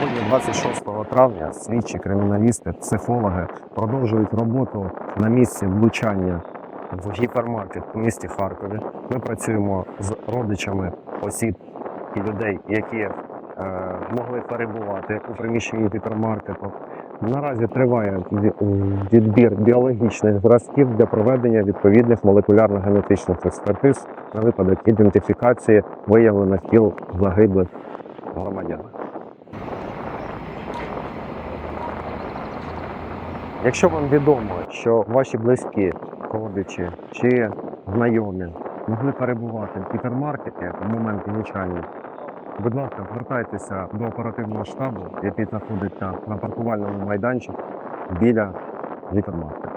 26 травня слідчі криміналісти, психологи продовжують роботу на місці влучання в гіпермаркет у місті Харкові. Ми працюємо з родичами осіб і людей, які е, могли перебувати у приміщенні гіпермаркету. Наразі триває відбір біологічних зразків для проведення відповідних молекулярно-генетичних експертиз на випадок ідентифікації виявлених тіл загиблих громадян. Якщо вам відомо, що ваші близькі, родичі чи знайомі могли перебувати в гіпермаркеті в момент влучання, будь ласка, звертайтеся до оперативного штабу, який знаходиться на паркувальному майданчику біля гіпермаркету.